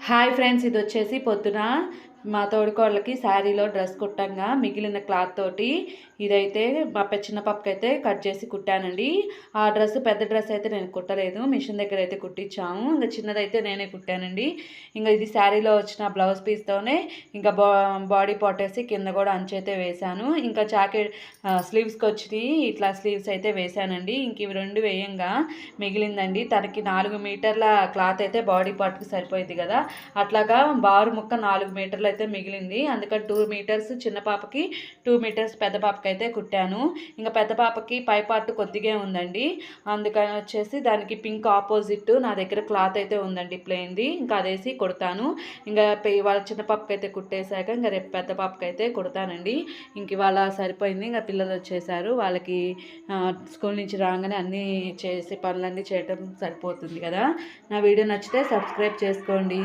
Hi friends ఇది వచ్చేసి పొద్దున మా తోడుకోళ్ళకి శారీలో డ్రెస్ కుట్టంగా మిగిలిన క్లాత్ తోటి ఇదైతే మా చిన్న పప్పుకి కట్ చేసి కుట్టానండి. ఆ డ్రెస్ పెద్ద డ్రెస్ అయితే నేను కుట్టలేదు. మిషన్ దగ్గర అయితే కుట్టించాము. ఇంకా చిన్నదైతే నేనే కుట్టానండి. ఇంకా ఇది శారీలో వచ్చిన బ్లౌజ్ పీస్తోనే ఇంకా బా బాడీ పొట్టేసి కింద కూడా అంచు అయితే వేశాను. ఇంకా జాకెట్ స్లీవ్స్కి వచ్చినాయి. ఇట్లా స్లీవ్స్ అయితే వేశానండి. ఇంక ఇవి రెండు వేయంగా మిగిలిందండి. తనకి నాలుగు మీటర్ల క్లాత్ అయితే బాడీ పార్ట్కి సరిపోయింది కదా. అట్లాగా బారు ముక్క నాలుగు మీటర్లు అయితే మిగిలింది. అందుకని టూ మీటర్స్ చిన్న పాపకి టూ మీటర్స్ పెద్ద పాపకి అయితే కుట్టాను. ఇంకా పెద్ద పాపకి పై పార్ట్ కొద్దిగా ఉందండి. అందుకని వచ్చేసి దానికి పింక్ ఆపోజిట్ నా దగ్గర క్లాత్ అయితే ఉందండి ప్లెయిన్ది. ఇంకా అదేసి కుడతాను. ఇంకా వాళ్ళ చిన్న పాపకి అయితే కుట్టేశాక ఇంకా రేపు పెద్ద పాపకి అయితే కుడతానండి. ఇంక ఇవాళ సరిపోయింది. ఇంకా పిల్లలు వచ్చేసారు. వాళ్ళకి స్కూల్ నుంచి రాగానే అన్నీ చేసి పనులన్నీ చేయటం సరిపోతుంది కదా. నా వీడియో నచ్చితే సబ్స్క్రైబ్ చేసుకోండి.